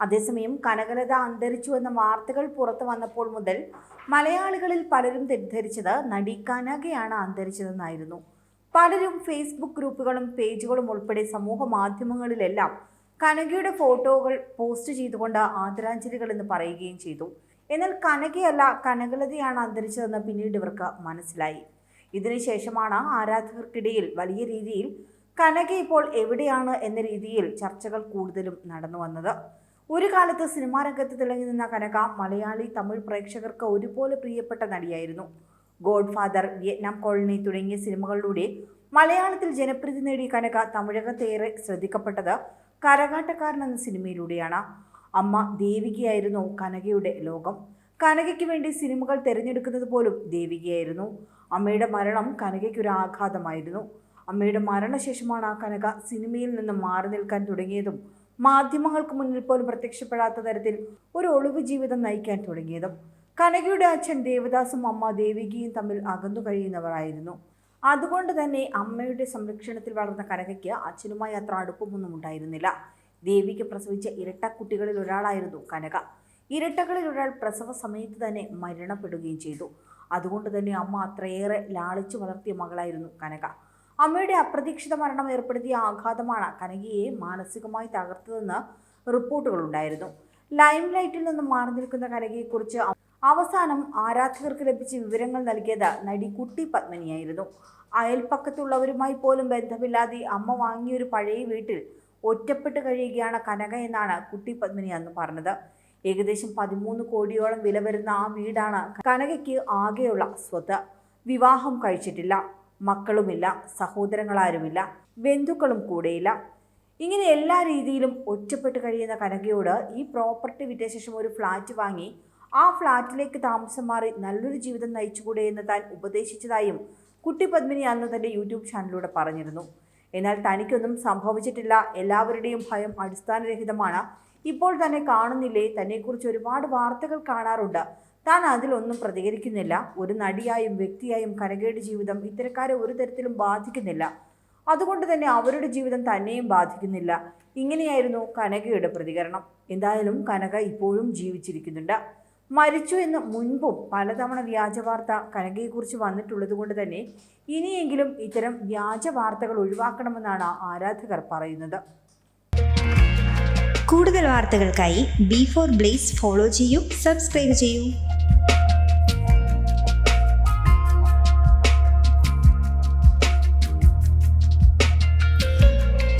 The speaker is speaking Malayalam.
അതേസമയം കനകലത അന്തരിച്ചു എന്ന വാർത്തകൾ പുറത്തു വന്നപ്പോൾ മുതൽ മലയാളികളിൽ പലരും തെറ്റിദ്ധരിച്ചത് നടി കനകയാണ് അന്തരിച്ചതെന്നായിരുന്നു. പലരും ഫേസ്ബുക്ക് ഗ്രൂപ്പുകളും പേജുകളും ഉൾപ്പെടെ സമൂഹ മാധ്യമങ്ങളിലെല്ലാം കനകയുടെ ഫോട്ടോകൾ പോസ്റ്റ് ചെയ്തുകൊണ്ട് ആദരാഞ്ജലികൾ എന്ന് പറയുകയും ചെയ്തു. എന്നാൽ കനകയല്ല കനകലതയാണ് അന്തരിച്ചതെന്ന് പിന്നീട് ഇവർക്ക് മനസ്സിലായി. ഇതിനുശേഷമാണ് ആരാധകർക്കിടയിൽ വലിയ രീതിയിൽ കനക ഇപ്പോൾ എവിടെയാണ് എന്ന രീതിയിൽ ചർച്ചകൾ കൂടുതലും നടന്നു വന്നത്. ഒരു കാലത്ത് സിനിമാ രംഗത്ത് തിളങ്ങി നിന്ന കനക മലയാളി തമിഴ് പ്രേക്ഷകർക്ക് ഒരുപോലെ പ്രിയപ്പെട്ട നടിയായിരുന്നു. ഗോഡ് ഫാദർ വിയറ്റ്നാം കോളനി തുടങ്ങിയ സിനിമകളിലൂടെ മലയാളത്തിൽ ജനപ്രീതി നേടിയ കനക തമിഴകത്തേറെ ശ്രദ്ധിക്കപ്പെട്ടത് കരകാട്ടക്കാരൻ എന്ന സിനിമയിലൂടെയാണ്. അമ്മ ദേവികയായിരുന്നു കനകയുടെ ലോകം. കനകയ്ക്ക് വേണ്ടി സിനിമകൾ തിരഞ്ഞെടുക്കുന്നത് പോലും ദേവികയായിരുന്നു. അമ്മയുടെ മരണം കനകയ്ക്കൊരു ആഘാതമായിരുന്നു. അമ്മയുടെ മരണശേഷമാണ് ആ കനക സിനിമയിൽ നിന്ന് മാറി നിൽക്കാൻ തുടങ്ങിയതും മാധ്യമങ്ങൾക്ക് മുന്നിൽ പോലും പ്രത്യക്ഷപ്പെടാത്ത തരത്തിൽ ഒരു ഒളിവ് ജീവിതം നയിക്കാൻ തുടങ്ങിയതും കനകയുടെ അച്ഛൻ ദേവദാസും അമ്മ ദേവികയും തമ്മിൽ അകന്നു കഴിയുന്നവരായിരുന്നു. അതുകൊണ്ട് തന്നെ അമ്മയുടെ സംരക്ഷണത്തിൽ വളർന്ന കനകയ്ക്ക് അച്ഛനുമായി അത്ര അടുപ്പമൊന്നും ഉണ്ടായിരുന്നില്ല. ദേവിക്ക് പ്രസവിച്ച ഇരട്ട കുട്ടികളിൽ ഒരാളായിരുന്നു കനക. ഇരട്ടകളിൽ ഒരാൾ പ്രസവ സമയത്ത് തന്നെ മരണപ്പെടുകയും ചെയ്തു. അതുകൊണ്ട് തന്നെ അമ്മ അത്രയേറെ ലാളിച്ചു വളർത്തിയ മകളായിരുന്നു കനക. അമ്മയുടെ അപ്രതീക്ഷിത മരണം ഏർപ്പെടുത്തിയ ആഘാതമാണ് കനകയെ മാനസികമായി തകർത്തതെന്ന് റിപ്പോർട്ടുകളുണ്ടായിരുന്നു ലൈം ലൈറ്റിൽ നിന്നും മാറി നിൽക്കുന്ന കനകയെക്കുറിച്ച് അവസാനം ആരാധകർക്ക് ലഭിച്ച വിവരങ്ങൾ നൽകിയത് നടി കുട്ടി പത്മിനിയായിരുന്നു. അയൽപ്പക്കത്തുള്ളവരുമായി പോലും ബന്ധമില്ലാതെ അമ്മ വാങ്ങിയൊരു പഴയ വീട്ടിൽ ഒറ്റപ്പെട്ട് കഴിയുകയാണ് കനക എന്നാണ് കുട്ടി പത്മിനി അന്ന് പറഞ്ഞത്. ഏകദേശം പതിമൂന്ന് കോടിയോളം വില വരുന്ന ആ വീടാണ് കനകയ്ക്ക് ആകെയുള്ള സ്വത്ത്. വിവാഹം കഴിച്ചിട്ടില്ല. മക്കളുമില്ല സഹോദരങ്ങളാരുമില്ല ബന്ധുക്കളും കൂടെയില്ല. ഇങ്ങനെ എല്ലാ രീതിയിലും ഒറ്റപ്പെട്ട് കഴിയുന്ന കനകയോട് ഈ പ്രോപ്പർട്ടി വിറ്റ ശേഷം ഒരു ഫ്ലാറ്റ് വാങ്ങി ആ ഫ്ളാറ്റിലേക്ക് താമസം മാറി നല്ലൊരു ജീവിതം നയിച്ചുകൂടെ എന്ന് താൻ ഉപദേശിച്ചതായും കുട്ടി പത്മിനി അന്ന് തന്റെ യൂട്യൂബ് ചാനലിലൂടെ പറഞ്ഞിരുന്നു. എന്നാൽ തനിക്കൊന്നും സംഭവിച്ചിട്ടില്ല. എല്ലാവരുടെയും ഭയം അടിസ്ഥാനരഹിതമാണ്. ഇപ്പോൾ തന്നെ കാണുന്നില്ലേ തന്നെക്കുറിച്ച് ഒരുപാട് വാർത്തകൾ കാണാറുണ്ട്. താൻ അതിലൊന്നും പ്രതികരിക്കുന്നില്ല. ഒരു നടിയായും വ്യക്തിയായും കനകയുടെ ജീവിതം ഇത്തരക്കാരെ ഒരു തരത്തിലും ബാധിക്കുന്നില്ല. അതുകൊണ്ട് തന്നെ അവരുടെ ജീവിതം തന്നെയും ബാധിക്കുന്നില്ല. ഇങ്ങനെയായിരുന്നു കനകയുടെ പ്രതികരണം. എന്തായാലും കനക ഇപ്പോഴും ജീവിച്ചിരിക്കുന്നുണ്ട്. മരിച്ചു എന്ന് മുൻപും പലതവണ വ്യാജ വാർത്ത കനകയെക്കുറിച്ച് വന്നിട്ടുള്ളത് കൊണ്ട് തന്നെ ഇനിയെങ്കിലും ഇത്തരം വ്യാജ വാർത്തകൾ ഒഴിവാക്കണമെന്നാണ് ആരാധകർ പറയുന്നത്. കൂടുതൽ വാർത്തകൾക്കായി ബി ഫോർ ബ്ലേസ് ഫോളോ ചെയ്യൂ സബ്സ്ക്രൈബ് ചെയ്യൂ.